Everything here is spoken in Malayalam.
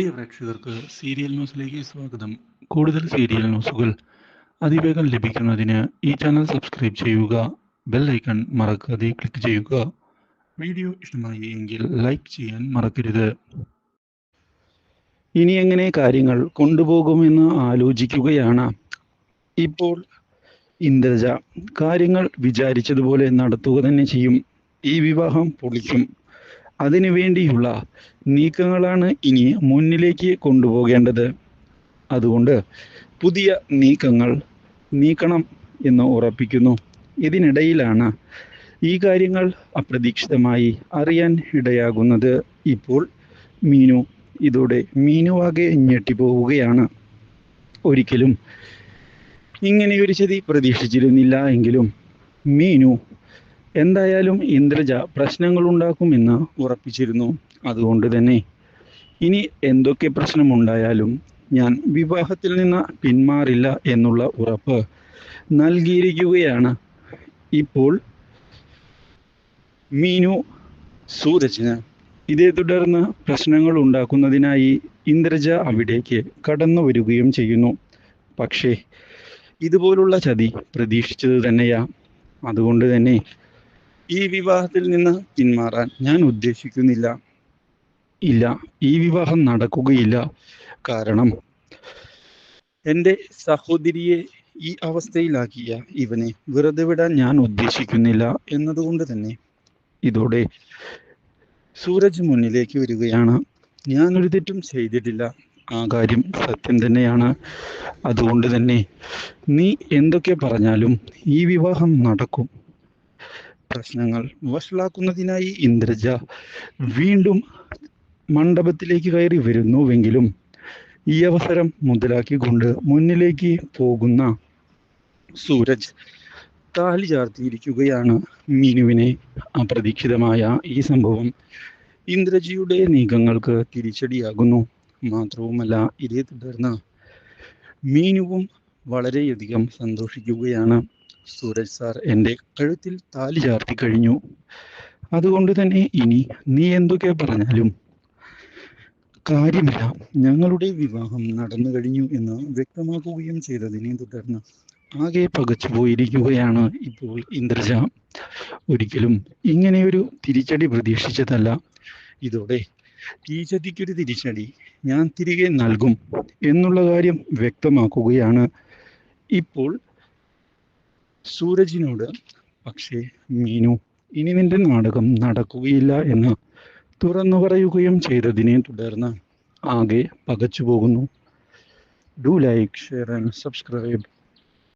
പ്രിയ പ്രേക്ഷകർക്ക് സീരിയൽ ന്യൂസിലേക്ക് സ്വാഗതം. കൂടുതൽ സീരിയൽ ന്യൂസുകൾ അതിവേഗം ലഭിക്കുന്നതിന് ഈ ചാനൽ സബ്സ്ക്രൈബ് ചെയ്യുക ബെൽ ഐക്കൺ മറക്കാതെ ക്ലിക്ക് ചെയ്യുക. വീഡിയോ ഇഷ്ടമായി എങ്കിൽ ലൈക്ക് ചെയ്യാൻ മറക്കരുത്. ഇനി എങ്ങനെ കാര്യങ്ങൾ കൊണ്ടുപോകുമെന്ന് ആലോചിക്കുകയാണ്. ഇപ്പോൾ ഇന്ദ്രജ കാര്യങ്ങൾ വിചാരിച്ചതുപോലെ നടത്തുക തന്നെ ചെയ്യും. ഈ വിവാഹം പൊളിക്കും. അതിനു വേണ്ടിയുള്ള നീക്കങ്ങളാണ് ഇനി മുന്നിലേക്ക് കൊണ്ടുപോകേണ്ടത്. അതുകൊണ്ട് പുതിയ നീക്കങ്ങൾ നീക്കണം എന്ന് ഉറപ്പിക്കുന്നു. ഇതിനിടയിലാണ് ഈ കാര്യങ്ങൾ അപ്രതീക്ഷിതമായി അറിയാൻ ഇടയാകുന്നത്. ഇപ്പോൾ മീനു ഇതോടെ മീനുവാകെ ഞെട്ടിപ്പോവുകയാണ്. ഒരിക്കലും ഇങ്ങനെയൊരു ചതി പ്രതീക്ഷിച്ചിരുന്നില്ല എങ്കിലും മീനു എന്തായാലും ഇന്ദ്രജ പ്രശ്നങ്ങൾ ഉണ്ടാക്കുമെന്ന് ഉറപ്പിച്ചിരുന്നു. അതുകൊണ്ട് തന്നെ ഇനി എന്തൊക്കെ പ്രശ്നമുണ്ടായാലും ഞാൻ വിവാഹത്തിൽ നിന്ന് പിന്മാറില്ല എന്നുള്ള ഉറപ്പ് നൽകിയിരിക്കുകയാണ്. ഇപ്പോൾ മീനു സൂരജിന് ഇതേ തുടർന്ന് പ്രശ്നങ്ങൾ ഉണ്ടാക്കുന്നതിനായി ഇന്ദ്രജ അവിടേക്ക് കടന്നു വരികയും ചെയ്യുന്നു. പക്ഷേ ഇതുപോലുള്ള ചതി പ്രതീക്ഷിച്ചത് തന്നെയാ. അതുകൊണ്ട് തന്നെ ഈ വിവാഹത്തിൽ നിന്ന് പിന്മാറാൻ ഞാൻ ഉദ്ദേശിക്കുന്നില്ല. ഇല്ല ഈ വിവാഹം നടക്കുകയില്ല. കാരണം എന്റെ സഹോദരിയെ ഈ അവസ്ഥയിലാക്കിയ ഇവനെ വെറുതെ വിടാൻ ഞാൻ ഉദ്ദേശിക്കുന്നില്ല എന്നതുകൊണ്ട് തന്നെ. ഇതോടെ സൂരജ് മുന്നിലേക്ക് വരികയാണ്. ഞാനൊരു തെറ്റും ചെയ്തിട്ടില്ല. ആ കാര്യം സത്യം തന്നെയാണ്. അതുകൊണ്ട് തന്നെ നീ എന്തൊക്കെ പറഞ്ഞാലും ഈ വിവാഹം നടക്കും. പ്രശ്നങ്ങൾ വഷളാക്കുന്നതിനായി ഇന്ദ്രജ വീണ്ടും മണ്ഡപത്തിലേക്ക് കയറി വരുന്നുവെങ്കിലും ഈ അവസരം മുതലാക്കിക്കൊണ്ട് മുന്നിലേക്ക് പോകുന്ന സൂരജ് താലി ചാർത്തിയിരിക്കുകയാണ്. മീനുവിനെ അപ്രതീക്ഷിതമായ ഈ സംഭവം ഇന്ദ്രജിയുടെ നീക്കങ്ങൾക്ക് തിരിച്ചടിയാകുന്നു. മാത്രവുമല്ല ഇതേ തുടർന്ന് മീനുവും വളരെയധികം സന്തോഷിക്കുകയാണ്. സൂരജ് സാർ എന്റെ കഴുത്തിൽ താലി ചാർത്തി കഴിഞ്ഞു. അതുകൊണ്ട് തന്നെ ഇനി നീ എന്തൊക്കെ പറഞ്ഞാലും കാര്യമില്ല. ഞങ്ങളുടെ വിവാഹം നടന്നു കഴിഞ്ഞു എന്ന് വ്യക്തമാക്കുകയും ചെയ്തതിനെ തുടർന്ന് ആകെ പകച്ചു പോയിരിക്കുകയാണ് ഇപ്പോൾ ഇന്ദ്രജ. ഒരിക്കലും ഇങ്ങനെയൊരു തിരിച്ചടി പ്രതീക്ഷിച്ചതല്ല. ഇതോടെ ഈ തിരിച്ചടി ഞാൻ തിരികെ നൽകും എന്നുള്ള കാര്യം വ്യക്തമാക്കുകയാണ്. ഇപ്പോൾ സൂരജിനോട് പക്ഷേ മീനു ഇനി നിന്റെ നാടകം നടക്കുകയില്ല എന്ന് തുറന്നു പറയുകയും ചെയ്തതിനെ തുടർന്ന് ആകെ പകച്ചു പോകുന്നു do like share and subscribe